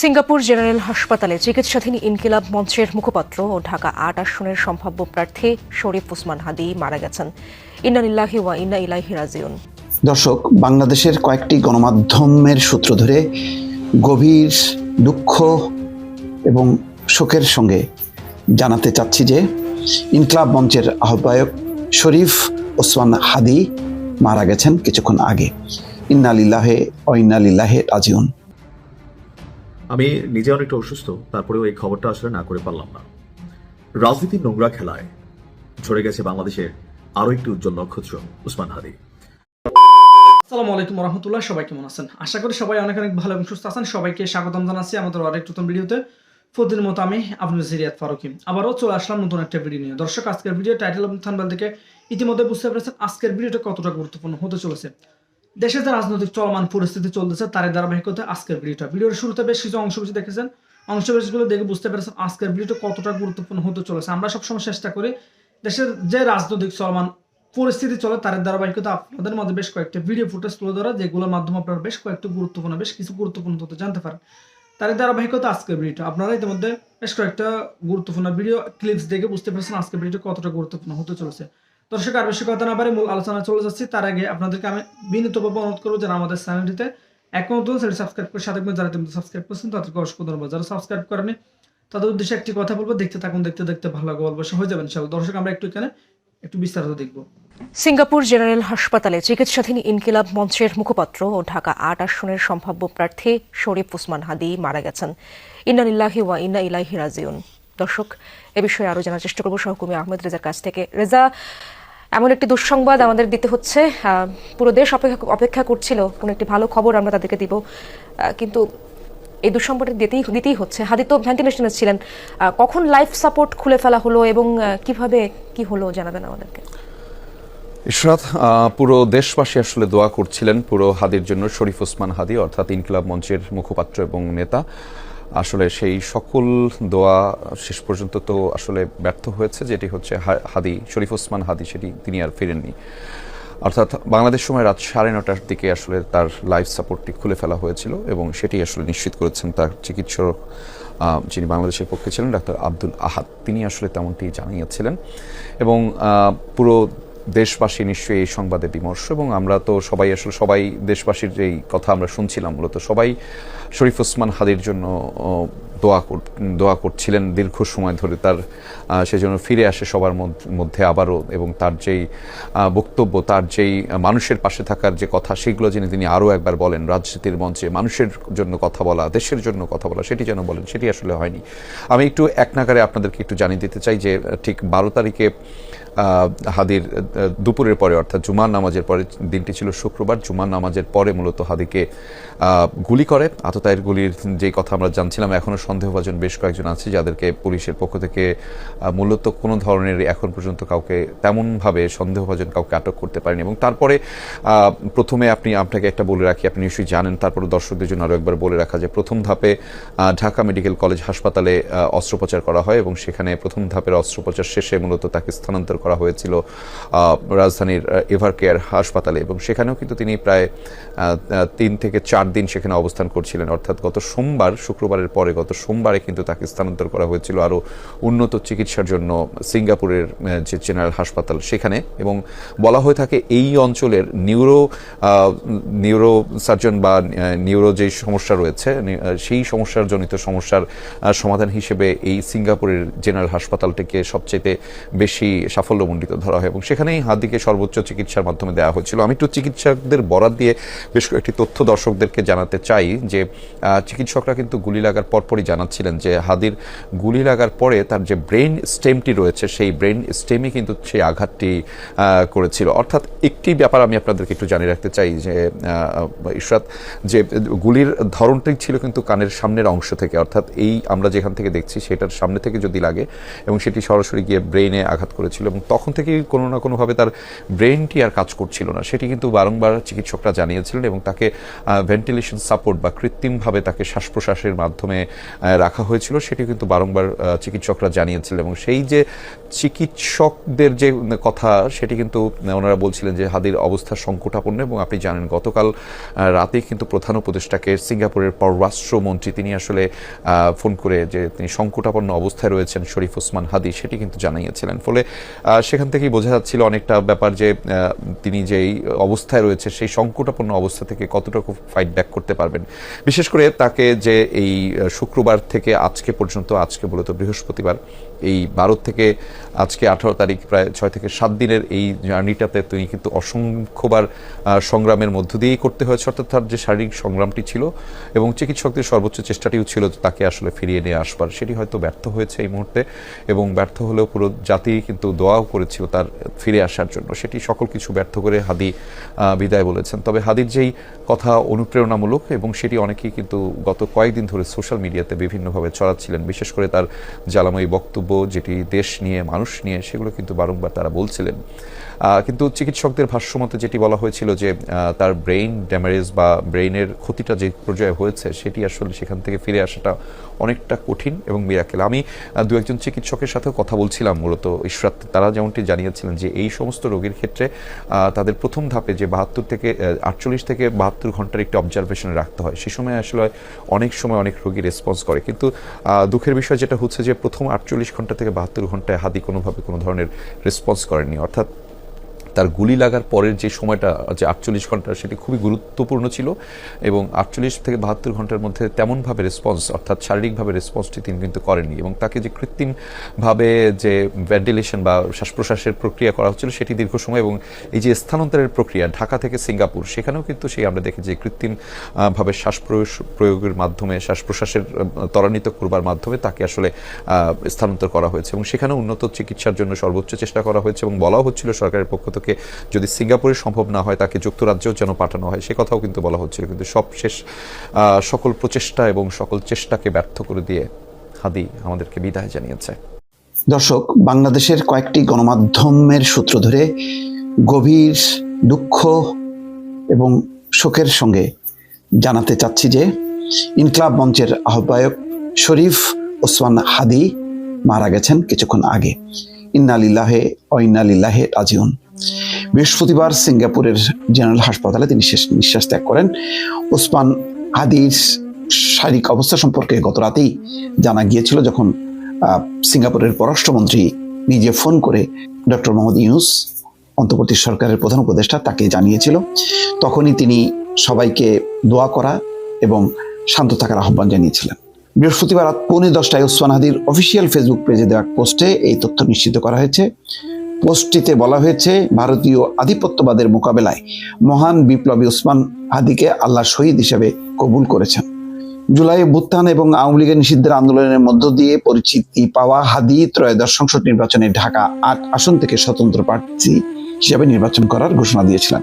Singapore general হাসপাতালে চিকিৎসাধীন ইনকিলাব মঞ্চের মুখপাত্র ও ঢাকা আট আসনের সম্ভাব্য প্রার্থী শরীফ উসমান হাদি মারা গেছেন। ইন্নানিল্লাহি ওয়া ইন্না ইলাইহি রাজিউন। দর্শক, বাংলাদেশের কয়েকটি গণমাধ্যমের সূত্র ধরে গভীর দুঃখ এবং শোকের সঙ্গে জানাতে চাচ্ছি যে ইনকলাব মঞ্চের আহ্বায়ক শরীফ ওসমান হাদি মারা গেছেন কিছুক্ষণ আগে। ইন্নালিল্লাহে অইন্নালিল্লাহে রাজিউন। আমি নিজে অনেকটা অসুস্থ, তারপরেও এই খবরটা আসলে না করে পারলাম না। রাজনীতির নোংরা খেলায় ঝরে গেছে বাংলাদেশের আরও একটি উজ্জ্বল নক্ষত্র উসমান হাদি। আসসালামু আলাইকুম রহমতুল্লাহ সবাই কেমন আছেন? আশা করি সবাই অনেক অনেক ভালো এবং সুস্থ আছেন। সবাইকে স্বাগতম জানাচ্ছি আমাদের আরেক নতুন ভিডিওতে। প্রতিদিন মতো আমি আপনার জিরিয়াত ফারুকি। আবারও চলে আসলাম নতুন একটা ভিডিও নিয়ে। দর্শক, আজকের ভিডিও টাইটেল এবং থানবেল থেকে ইতিমধ্যে বুঝতে পেরেছেন আজকের ভিডিওটা কতটা গুরুত্বপূর্ণ হতে চলেছে। দেশে যে রাজনৈতিক চলমান পরিস্থিতি চলতেছে তার ধারাবাহিকতা আজকের ভিডিওটা। ভিডিওর শুরুতে বেশ কিছু অংশ বেশি দেখেছেন। অংশ বেশগুলো দেখে বুঝতে পেরেছেন আজকের ভিডিওটা কতটা গুরুত্বপূর্ণ হতে চলেছে। আমরা সবসময় চেষ্টা করি দেশের যে রাজনৈতিক চলমান পরিস্থিতি চলে তার ধারাবাহিকতা আপনাদের মধ্যে বেশ কয়েকটা ভিডিও ফুটেজ তুলে ধরা, যেগুলোর মাধ্যমে আপনারা বেশ কয়েকটা গুরুত্বপূর্ণ, বেশ কিছু গুরুত্বপূর্ণ তথ্য জানতে পারেন। তার ধারাবাহিকতা আজকের ভিডিওটা। আপনারা ইতিমধ্যে বেশ কয়েকটা গুরুত্বপূর্ণ ভিডিও ক্লিপস দেখে বুঝতে পেরেছেন আজকের ভিডিওটা কতটা গুরুত্বপূর্ণ হতে চলেছে। দর্শক, আর বেশি কথা না পারে মূল আলোচনা চলে যাচ্ছি। তার আগে আপনাদেরকে আমি বিনীতভাবে অনুরোধ করব যারা আমাদের চ্যানেলটিতে এখন নতুন সেটি সাবস্ক্রাইব করে সাথে যারা তুমি সাবস্ক্রাইব করছেন, তাদেরকে অসংখ্য ধন্যবাদ। যারা সাবস্ক্রাইব করেনি তাদের উদ্দেশ্যে একটি কথা বলব, দেখতে থাকুন, দেখতে দেখতে ভালো লাগবে, অল্প হয়ে যাবেন ইনশাআল্লাহ। দর্শক, আমরা একটু এখানে একটু বিস্তারিত দেখব। সিঙ্গাপুর জেনারেল হাসপাতালে চিকিৎসাধীন ইনকিলাব মঞ্চের মুখপাত্র ও ঢাকা আট আসনের সম্ভাব্য প্রার্থী শরীফ ওসমান হাদি মারা গেছেন। ইন্নানিল্লাহি ওয়া ইন্না ইলাইহি রাজিউন। দর্শক, এ বিষয়ে আরও জানার চেষ্টা করব সহকর্মী আহমেদ রেজার কাছ থেকে। রেজা, এমন একটি দুঃসংবাদ আমাদের দিতে হচ্ছে পুরো দেশ অপেক্ষা অপেক্ষা করছিল, কোনো একটি ভালো খবর আমরা তাদেরকে দিব কিন্তু এই দুঃসংবাদটা দিতেই দিতেই হচ্ছে। হাদি তো ভেন্টিলেশনে ছিলেন কখন লাইফ সাপোর্ট খুলে ফেলা হলো এবং কীভাবে কি হলো জানাবেন আমাদেরকে? ইশরাত পুরো দেশবাসী আসলে দোয়া করছিলেন পুরো হাদির জন্য, শরীফ ওসমান হাদি, অর্থাৎ ইনকিলাব মঞ্চের মুখপাত্র এবং নেতা। আসলে সেই সকল দোয়া শেষ পর্যন্ত তো আসলে ব্যর্থ হয়েছে, যেটি হচ্ছে হাদি, শরীফ ওসমান হাদি, সেটি তিনি আর ফেরেননি। অর্থাৎ বাংলাদেশ সময় রাত সাড়ে নটার দিকে আসলে তার লাইফ সাপোর্টটি খুলে ফেলা হয়েছিল এবং সেটি আসলে নিশ্চিত করেছেন তার চিকিৎসক যিনি বাংলাদেশের পক্ষে ছিলেন, ডাক্তার আব্দুল আহাদ। তিনি আসলে তেমনটি জানিয়েছিলেন এবং পুরো দেশবাসী নিশ্চয়ই এই সংবাদে বিমর্ষ এবং আমরা তো সবাই আসলে সবাই দেশবাসীর যেই কথা আমরা শুনছিলাম, মূলত সবাই শরীফ ওসমান হাদির জন্য দোয়া কর- দোয়া করছিলেন দীর্ঘ সময় ধরে তার সেজন্য ফিরে আসে সবার মধ্যে আবারও এবং তার যেই বক্তব্য, তার যেই মানুষের পাশে থাকার যে কথা সেগুলো যিনি, তিনি আরও একবার বলেন, রাজনীতির মঞ্চে মানুষের জন্য কথা বলা, দেশের জন্য কথা বলা, সেটি যেন বলেন, সেটি আসলে হয়নি। আমি একটু এক নাগারে আপনাদেরকে একটু জানিয়ে দিতে চাই যে, ঠিক বারো তারিখে হাদির দুপুরের পরে, অর্থাৎ জুমার নামাজের পরে, দিনটি ছিল শুক্রবার, জুমার নামাজের পরে মূলত হাদিকে গুলি করে। আততায়ের গুলির যে কথা আমরা জানছিলাম এখনও সন্দেহভাজন বেশ কয়েকজন আছে যাদেরকে পুলিশের পক্ষ থেকে মূলত কোনো ধরনের এখন পর্যন্ত কাউকে তেমনভাবে সন্দেহভাজন কাউকে আটক করতে পারেনি। এবং তারপরে প্রথমে আপনি, আপনাকে একটা বলে রাখি, আপনি নিশ্চয়ই জানেন, তারপরে দর্শকদের জন্য আরও একবার বলে রাখা যে প্রথম ধাপে ঢাকা মেডিকেল কলেজ হাসপাতালে অস্ত্রোপচার করা হয় এবং সেখানে প্রথম ধাপের অস্ত্রোপচার শেষে মূলত তাকে স্থানান্তর করা হয়েছিল রাজধানীর এভার কেয়ার হাসপাতালে। এবং সেখানেও কিন্তু তিনি প্রায় তিন থেকে চার দিন সেখানে অবস্থান করছিলেন। অর্থাৎ গত সোমবার, শুক্রবারের পরে গত সোমবারে কিন্তু তাকে স্থানান্তর করা হয়েছিল আরও উন্নত চিকিৎসার জন্য সিঙ্গাপুরের যে জেনারেল হাসপাতাল সেখানে। এবং বলা হয়ে থাকে এই অঞ্চলের নিউরো নিউরো সার্জন বা নিউরো যে সমস্যা রয়েছে সেই সমস্যার জনিত সমস্যার সমাধান হিসেবে এই সিঙ্গাপুরের জেনারেল হাসপাতালটিকে সবচেয়ে বেশি সাফল্যমণ্ডিত ধরা হয় এবং সেখানেই হাদিকে সর্বোচ্চ চিকিৎসার মাধ্যমে দেওয়া হয়েছিল। আমি একটু চিকিৎসকদের বরাদ দিয়ে বেশ কয়েকটি তথ্য দর্শকদেরকে জানাতে চাই যে চিকিৎসকরা কিন্তু গুলি লাগার পরপরই জানাচ্ছিলেন যে হাদির গুলি লাগার পরে তার যে ব্রেন স্টেমটি রয়েছে, সেই ব্রেন স্টেমই কিন্তু সেই আঘাতটি করেছিল। অর্থাৎ একটি ব্যাপার আমি আপনাদেরকে একটু জানিয়ে রাখতে চাই যে ইশরাত, যে গুলির ধরনটি ছিল কিন্তু কানের সামনের অংশ থেকে। অর্থাৎ এই আমরা যেখান থেকে দেখছি সেটার সামনে থেকে যদি লাগে এবং সেটি সরাসরি গিয়ে ব্রেইনে আঘাত করেছিল এবং তখন থেকেই কোনো না কোনোভাবে তার ব্রেনটি আর কাজ করছিল না। সেটি কিন্তু বারংবার চিকিৎসকরা জানিয়েছিলেন এবং তাকে ভেন্টিলেশন সাপোর্ট বা কৃত্রিমভাবে তাকে শ্বাস প্রশ্বাসের মাধ্যমে রাখা হয়েছিল। সেটি কিন্তু বারংবার চিকিৎসকরা জানিয়েছিলেন এবং সেই যে চিকিৎসকদের যে কথা সেটি কিন্তু ওনারা বলছিলেন যে হাদির অবস্থা সংকটাপন্ন এবং আপনি জানেন গতকাল আহ, রাতে কিন্তু প্রধান উপদেষ্টাকে সিঙ্গাপুরের পররাষ্ট্রমন্ত্রী তিনি আসলে ফোন করে যে তিনি সংকটাপন্ন অবস্থায় রয়েছেন শরীফ ওসমান হাদি সেটি কিন্তু জানিয়েছিলেন। ফলে সেখান থেকেই বোঝা যাচ্ছিল অনেকটা ব্যাপার যে তিনি যেই অবস্থায় রয়েছে, সেই সংকটাপন্ন অবস্থা থেকে কতটুকু ফাইট ব্যাক করতে পারবেন। বিশেষ করে তাকে যে এই শুক্রবার থেকে আজকে পর্যন্ত, আজকে মূলত বৃহস্পতিবার এই বারো থেকে আজকে আঠারো তারিখ প্রায় ছয় থেকে সাত দিনের এই জার্নিটাতে তিনি কিন্তু অসংখ্যবার সংগ্রামের মধ্য দিয়েই করতে হয়েছে। অর্থাৎ তার যে শারীরিক সংগ্রামটি ছিল এবং চিকিৎসকদের সর্বোচ্চ চেষ্টাটিও ছিল তাকে আসলে ফিরিয়ে নিয়ে আসবার। সেটি হয়তো ব্যর্থ হয়েছে এই মুহূর্তে এবং ব্যর্থ হলেও পুরো জাতি কিন্তু দোয়াও করেছিল তার ফিরে আসার জন্য। সেটি সকল কিছু ব্যর্থ করে হাদি বিদায় বলেছেন। তবে হাদির যেই কথা অনুপ্রেরণামূলক এবং সেটি অনেকেই কিন্তু গত কয়েকদিন ধরে সোশ্যাল মিডিয়াতে বিভিন্নভাবে ছড়াচ্ছিলেন, বিশেষ করে তার জ্বালাময়ী বক্তব্য যেটি দেশ নিয়ে, মানুষ নিয়ে, সেগুলো কিন্তু বারংবার তারা বলছিলেন। কিন্তু চিকিৎসকদের ভাষ্যমতে যেটি বলা হয়েছিল যে তার ব্রেইন ড্যামেজ বা ব্রেইনের ক্ষতিটা যে পর্যায়ে হয়েছে, সেটি আসলে সেখান থেকে ফিরে আসাটা অনেকটা কঠিন এবং মিরাকেল আমি দু একজন চিকিৎসকের সাথেও কথা বলছিলাম, মূলত ইশরাত। তারা যেমনটি জানিয়েছিলেন যে, এই সমস্ত রোগীর ক্ষেত্রে তাদের প্রথম ধাপে যে বাহাত্তর থেকে আটচল্লিশ থেকে বাহাত্তর ঘণ্টার একটি অবজারভেশনে রাখতে হয়। সে সময় আসলে অনেক সময় অনেক রোগী রেসপন্স করে। কিন্তু দুঃখের বিষয় যেটা হচ্ছে যে, প্রথম আটচল্লিশ ঘণ্টা থেকে বাহাত্তর ঘন্টায় হাদি কোনোভাবে কোনো ধরনের রেসপন্স করেনি অর্থাৎ তার গুলি লাগার পরের যে সময়টা যে আটচল্লিশ ঘণ্টা, সেটি খুবই গুরুত্বপূর্ণ ছিল এবং আটচল্লিশ থেকে বাহাত্তর ঘণ্টার মধ্যে তেমনভাবে রেসপন্স অর্থাৎ শারীরিকভাবে রেসপন্সটি তিনি কিন্তু করেননি এবং তাকে যে কৃত্রিমভাবে যে ভেন্টিলেশন বা শ্বাস প্রশ্বাসের প্রক্রিয়া করা হচ্ছিল, সেটি দীর্ঘ সময় এবং এই যে স্থানান্তরের প্রক্রিয়া ঢাকা থেকে সিঙ্গাপুর, সেখানেও কিন্তু সেই আমরা দেখি যে কৃত্রিমভাবে শ্বাস প্রয়োগ- প্রয়োগের মাধ্যমে শ্বাস প্রশ্বাসের ত্বরান্বিত করবার মাধ্যমে তাকে আসলে স্থানান্তর করা হয়েছে এবং সেখানে উন্নত চিকিৎসার জন্য সর্বোচ্চ চেষ্টা করা হয়েছে এবং বলাও হচ্ছিল সরকারের পক্ষ থেকে যদি সিঙ্গাপুরে সম্ভব না হয় তাকে যুক্তরাজ্যেও যেন পাঠানো হয়, সে কথাও কিন্তু বলা হচ্ছিল কিন্তু সব শেষ সকল প্রচেষ্টা এবং সকল চেষ্টাকে ব্যর্থ করে দিয়ে হাদি আমাদেরকে বিদায় জানিয়েছে। দর্শক, বাংলাদেশের কয়েকটি গণমাধ্যমের সূত্র ধরে গভীর দুঃখ এবং শোকের সঙ্গে জানাতে চাচ্ছি যে ইনকলাব মঞ্চের আহ্বায়ক শরীফ ওসমান হাদি মারা গেছেন কিছুক্ষণ আগে। ইন্নালিল্লাহে অইন্নালিল্লাহে রাজিউন। বৃহস্পতিবার সিঙ্গাপুরের জেনারেল হাসপাতালে তিনি শেষ নিঃশ্বাস ত্যাগ করেন। ওসমান হাদির শারীরিক অবস্থা সম্পর্কে গত রাতেই জানা গিয়েছিল যখন সিঙ্গাপুরের পররাষ্ট্রমন্ত্রী নিজে ফোন করে ডক্টর মোহাম্মদ ইউনুস, অন্তর্বর্তী সরকারের প্রধান উপদেষ্টা, তাকে জানিয়েছিল। তখনই তিনি সবাইকে দোয়া করা এবং শান্ত থাকার আহ্বান জানিয়েছিলেন। বৃহস্পতিবার রাত পৌনে দশটায় ওসমান হাদির অফিসিয়াল ফেসবুক পেজে দেওয়া পোস্টে এই তথ্য নিশ্চিত করা হয়েছে। পোস্টটিতে বলা হয়েছে, ভারতীয় আধিপত্যবাদের মোকাবেলায় মহান বিপ্লবী ওসমান হাদিকে আল্লাহ শহীদ হিসেবে কবুল করেছেন। জুলাই অভ্যুত্থান এবং আওয়ামী লীগের নিষিদ্ধের আন্দোলনের মধ্য দিয়ে পরিচিতি পাওয়া হাদি ত্রয়োদশ সংসদ নির্বাচনে ঢাকা আট আসন থেকে স্বতন্ত্র প্রার্থী হিসেবে নির্বাচন করার ঘোষণা দিয়েছিলেন।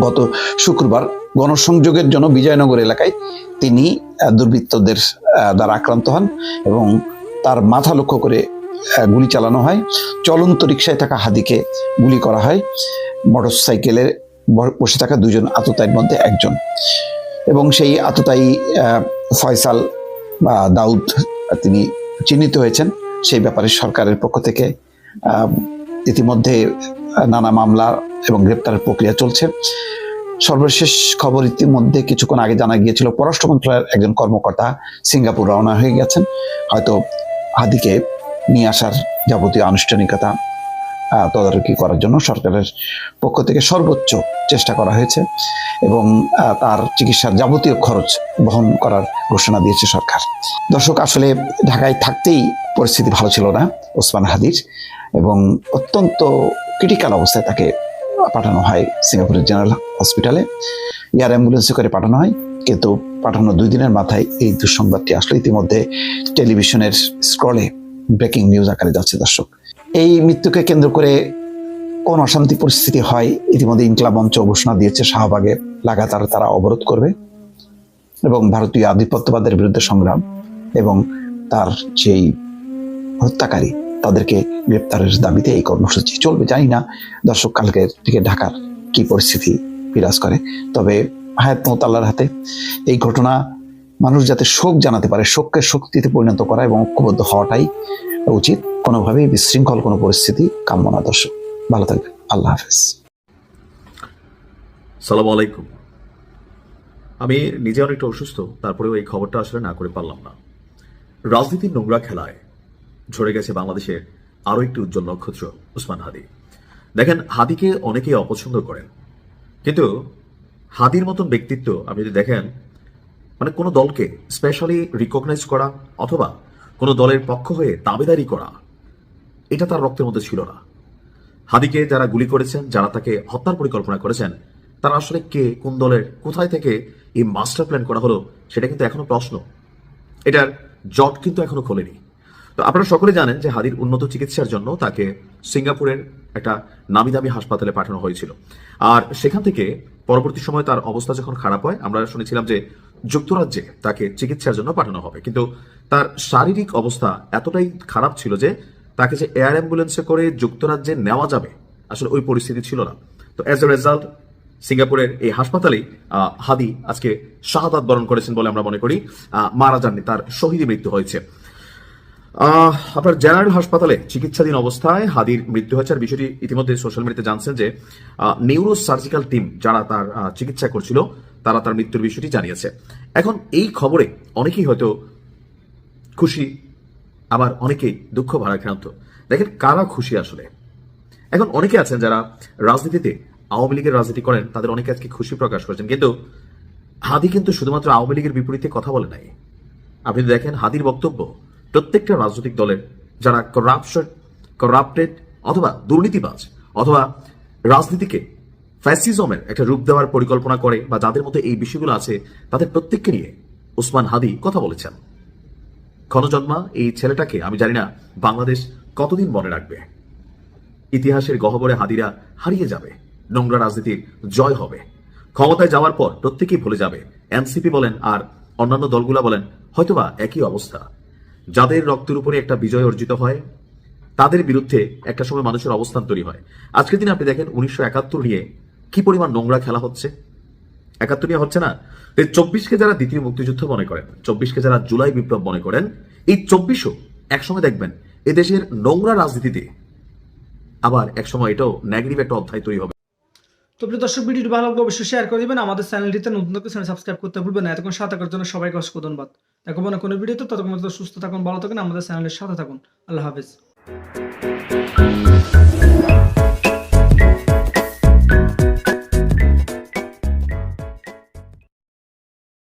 গত শুক্রবার গণসংযোগের জন্য বিজয়নগর এলাকায় তিনি দুর্বৃত্তদের দ্বারা আক্রান্ত হন এবং তার মাথা লক্ষ্য করে গুলি চালানো হয়। চলন্ত রিক্সায় থাকা হাদিকে গুলি করা হয়। মোটর সাইকেলে বসে থাকা দুজন আততায়ীর মধ্যে একজন। এবং সেই আততায়ী ফয়সাল বা দাউদ তিনি চিহ্নিত হয়েছেন। সেই ব্যাপারে সরকারের পক্ষ থেকে ইতিমধ্যে নানা মামলা এবং গ্রেপ্তারের প্রক্রিয়া চলছে। সর্বশেষ খবর ইতিমধ্যে কিছুক্ষণ আগে জানা গিয়েছিল, পররাষ্ট্র মন্ত্রণালয়ের একজন কর্মকর্তা সিঙ্গাপুর রওনা হয়ে গেছেন। হয়তো হাদিকে নিয়ে আসার যাবতীয় আনুষ্ঠানিকতা তদারকি করার জন্য সরকারের পক্ষ থেকে সর্বোচ্চ চেষ্টা করা হয়েছে এবং তার চিকিৎসার যাবতীয় খরচ বহন করার ঘোষণা দিয়েছে সরকার। দর্শক, আসলে ঢাকায় থাকতেই পরিস্থিতি ভালো ছিল না ওসমান হাদির এবং অত্যন্ত ক্রিটিক্যাল অবস্থায় তাকে পাঠানো হয় সিঙ্গাপুরের জেনারেল হসপিটালে। এয়ার অ্যাম্বুলেন্সে করে পাঠানো হয়, কিন্তু পাঠানো দুই দিনের মাথায় এই দুঃসংবাদটি আসলে। ইতিমধ্যে টেলিভিশনের স্ক্রলে ব্রেকিং নিউজ আকারে যাচ্ছে দর্শক। এই মৃত্যুকে কেন্দ্র করে কোন অশান্তি পরিস্থিতি হয়, ইতিমধ্যে ইনকলাব মঞ্চ ঘোষণা দিয়েছে, শাহবাগে লাগাতার তারা অবরোধ করবে। এবং ভারতীয় আধিপত্যবাদের বিরুদ্ধে সংগ্রাম এবং তার যেই হত্যাকারী তাদেরকে গ্রেপ্তারের দাবিতে এই কর্মসূচি চলবে। জানি না দর্শক কালকের থেকে ঢাকার কি পরিস্থিতি বিরাজ করে। তবে হায়াত মোতাল্লার হাতে এই ঘটনা মানুষ যাতে শোক জানাতে পারে, শোককে শক্তিতে পরিণত করা এবং ঐক্যবদ্ধ হওয়াটাই উচিত। কোনোভাবেই বিশৃঙ্খল, কোনো পরিস্থিতি কাম্য না, দর্শক। ভালো থাকবেন। আল্লাহ হাফেজ। সালাম আলাইকুম। আমি নিজে অনেকটা অসুস্থ, তারপরেও এই খবরটা আসলে না করে পারলাম না। রাজনীতির নোংরা খেলায় ঝরে গেছে বাংলাদেশের আরও একটি উজ্জ্বল নক্ষত্র, উসমান হাদি। দেখেন, হাদিকে অনেকেই অপছন্দ করেন। কিন্তু হাদির মতন ব্যক্তিত্ব, আপনি যদি দেখেন মানে কোনো দলকে স্পেশালি রিকগনাইজ করা অথবা কোনো দলের পক্ষ হয়ে দাবেদারি করা, এটা তার রক্তের মধ্যে ছিল না। হাদিকে যারা গুলি করেছেন, যারা তাকে হত্যার পরিকল্পনা করেছেন, তারা আসলে কে, কোন দলের, কোথায় থেকে এই মাস্টার প্ল্যান করা হলো, সেটা কিন্তু এখনও প্রশ্ন। এটার জট কিন্তু এখনও খোলেনি। তো আপনারা সকলে জানেন যে হাদির উন্নত চিকিৎসার জন্য তাকে সিঙ্গাপুরের একটা নামি দামি হাসপাতালে পাঠানো হয়েছিল। আর সেখান থেকে পরবর্তী সময় তার অবস্থা যখন খারাপ হয়, আমরা শুনেছিলাম যে যুক্তরাজ্যে তাকে চিকিৎসার জন্য পাঠানো হবে। কিন্তু তার শারীরিক অবস্থা এতটাই খারাপ ছিল যে তাকে যে এয়ার অ্যাম্বুলেন্সে করে যুক্তরাজ্যে নেওয়া যাবে, আসলে ওই পরিস্থিতি ছিল না। তো অ্যাজ এ রেজাল্ট সিঙ্গাপুরের এই হাসপাতালেই হাদি আজকে শাহাদাত বরণ করেছেন বলে আমরা মনে করি। মারা যাননি, তার শহীদে মৃত্যু হয়েছে। আপনার জেনারেল হাসপাতালে চিকিৎসাধীন অবস্থায় হাদির মৃত্যু হয়েছে। আর বিষয়টি ইতিমধ্যে সোশ্যাল মিডিয়াতে জানছেন যে নিউরো সার্জিক্যাল টিম যারা তার চিকিৎসা করছিল, তারা তার মৃত্যুর বিষয়টি জানিয়েছে। এখন এই খবরে অনেকেই হয়তো খুশি, আবার অনেকেই দুঃখ ভারাক্রান্ত। দেখেন কারা খুশি আসলে? এখন অনেকে আছেন যারা রাজনীতিতে, আওয়ামী লীগের রাজনীতি করেন, তাদের অনেকে আজকে খুশি প্রকাশ করেছেন। কিন্তু হাদি কিন্তু শুধুমাত্র আওয়ামী লীগের বিপরীতে কথা বলে নাই। আপনি দেখেন হাদির বক্তব্য প্রত্যেকটা রাজনৈতিক দলের যারা করাপশন করাপ্টেড অথবা দুর্নীতিবাজ অথবা রাজনীতিকে ফ্যাসিজমের একটা রূপ দেওয়ার পরিকল্পনা করে বা যাদের মধ্যে এই বিষয়গুলো আছে, তাদের প্রত্যেককে নিয়ে উসমান হাদি কথা বলেছেন। ক্ষণজন্মা এই ছেলেটাকে, আমি জানি না বাংলাদেশ কতদিন মনে রাখবে। ইতিহাসের গহবরে হাদিরা হারিয়ে যাবে, নোংরা রাজনীতির জয় হবে। ক্ষমতায় যাওয়ার পর প্রত্যেকেই ভুলে যাবে। এনসিপি বলেন আর অন্যান্য দলগুলা বলেন, হয়তোবা একই অবস্থা। যাদের রক্তের উপরে একটা বিজয় অর্জিত হয়, তাদের বিরুদ্ধে একটা সময় মানুষের অবস্থান তৈরি হয়। আজকের দিনে আপনি দেখেন উনিশশো একাত্তর নিয়ে কি পরিমাণ নোংরা খেলা হচ্ছে? একাত্তর নিয়ে হচ্ছে না। চব্বিশকে যারা দ্বিতীয় মুক্তিযুদ্ধ মনে করেন, চব্বিশকে যারা জুলাই বিপ্লব মনে করেন, এই চব্বিশও একসময় দেখবেন এদেশের নোংরা রাজনীতিতে আবার একসময় এটাও নেগেটিভ একটা অধ্যায় তৈরি হবে। তো প্রিয় দর্শক, ভিডিওটি ভালো লাগলে অবশ্যই শেয়ার করে দিবেন। আমাদের চ্যানেলটিতে নতুন নতুন চ্যানেল সাবস্ক্রাইব করতে ভুলবেন না। এতক্ষণ সাথে থাকার জন্য সবাইকে অসংখ্য ধন্যবাদ। দেখো না কোনো ভিডিওতে। ততক্ষণ সুস্থ থাকুন, ভালো থাকুন, আমাদের চ্যানেলের সাথে থাকুন। আল্লাহ হাফেজ।